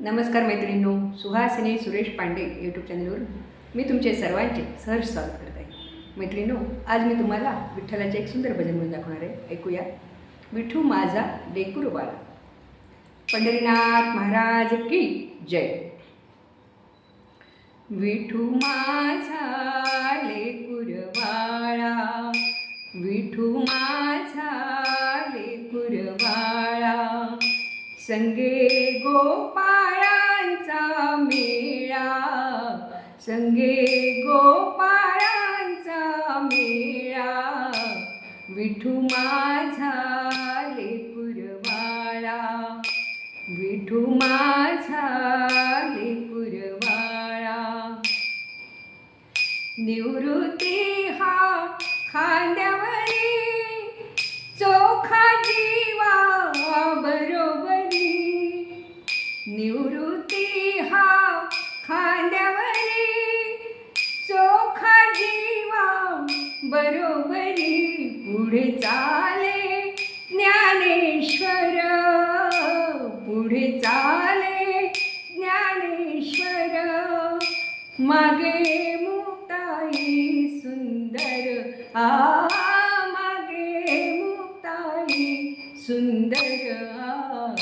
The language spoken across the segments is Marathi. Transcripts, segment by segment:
नमस्कार मैत्रिणींनो सुहासिनी सुरेश पांडे यूट्यूब चॅनलवर मी तुमचे सर्वांचे सहर्ष स्वागत करत आहे. मैत्रिणींनो आज मी तुम्हाला विठ्ठलाचे एक सुंदर भजन म्हणून दाखवणार आहे. ऐकूया. विठू माझा लेकूर बाला पंढरीनाथ महाराज की जय. विठू माझा लेकुर बाळा विठू माझा लेकुर बाळा संगे गोपाळांचा मेळा. संगे गोपाळांचा मेळा. विठू माझा लेकूर बाळा विठू माझा लेकूर निवृत्ती बरोबरी पुढे चाले ज्ञानेश्वर. पुढे चाले ज्ञानेश्वर. मागे मुक्ताई सुंदर. आ मागे मुक्ताई सुंदर. आ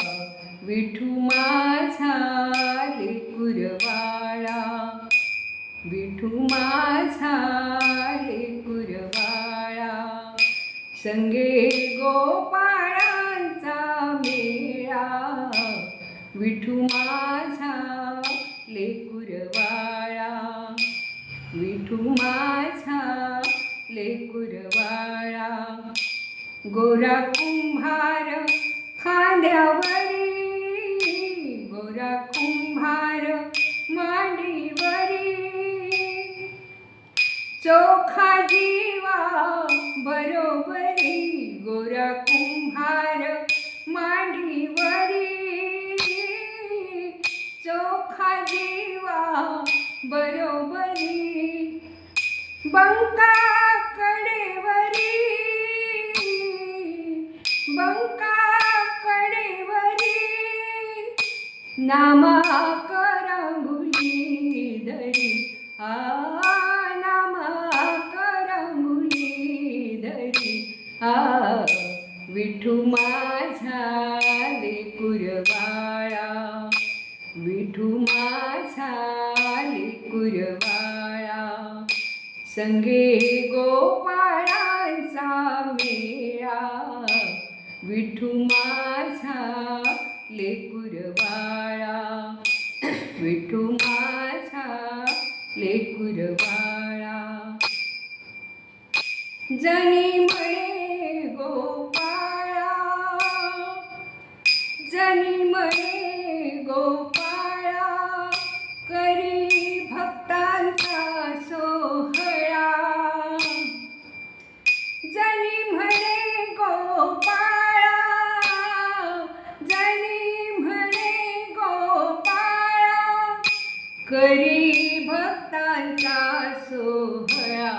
विठू माझा कुरवाळा विठू माझा संगे गोपाळांचा मेळा. विठू माझा लेकुरवाळा. विठू माझा लेकुरवाळा. गोरा कुंभार खांद्यावर चोखा जीवा बरोबरी गोरा कुंभार मांडीवरी. चोखा जीवा बरोबरी बंका कडेवरी बंका कडेवरी नामा विठू माझा कुरवाळा. विठू माझा लेकुरवाळा संगे गोपाळांचा मेळा. विठू माझा लेकुरवाळा विठू माझा लेकुरवाळा जनी म्हणे करी भक्तांचा सोहळा.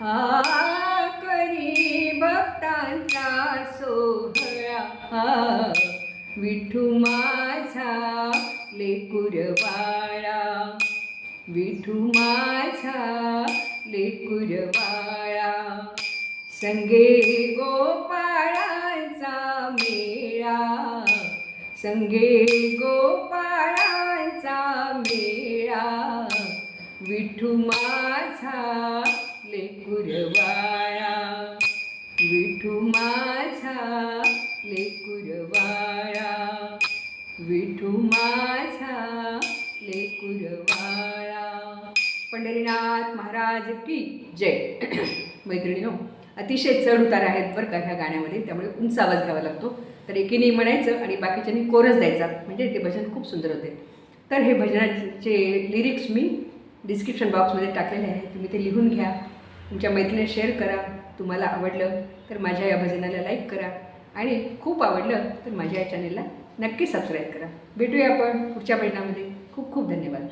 हा करी भक्तांचा सोहळा. हा विठू माझा लेकुरवाळा विठू माझा लेकुरवाळा संगे गोपाळांचा मेळा. संगे गोपाळांचा मेळा. विठू माझा लेकुरवाळा विठू माझा लेकुरवाळा विठू माझा लेकुरवाळा पंढरीनाथ महाराज की जय. मैत्रिणी अतिशय चढ उतार आहेत बरं का ह्या गाण्यामध्ये. त्यामुळे उंच आवाज घ्यावा लागतो. तर एकीने म्हणायचं आणि बाकीच्यांनी कोरस द्यायचा. म्हणजे ते भजन खूप सुंदर होते. तर हे भजनाचे लिरिक्स मी डिस्क्रिप्शन बॉक्समध्ये टाकलेले आहे तुम्ही ते लिहून घ्या. तुमच्या मैत्रिणी शेअर करा. तुम्हाला आवडलं तर माझ्या या भजनाला लाईक करा. आणि खूप आवडलं तर माझ्या या चॅनेलला नक्की सबस्क्राईब करा. भेटूया आपण पुढच्या भजनामध्ये. खूप खूप धन्यवाद.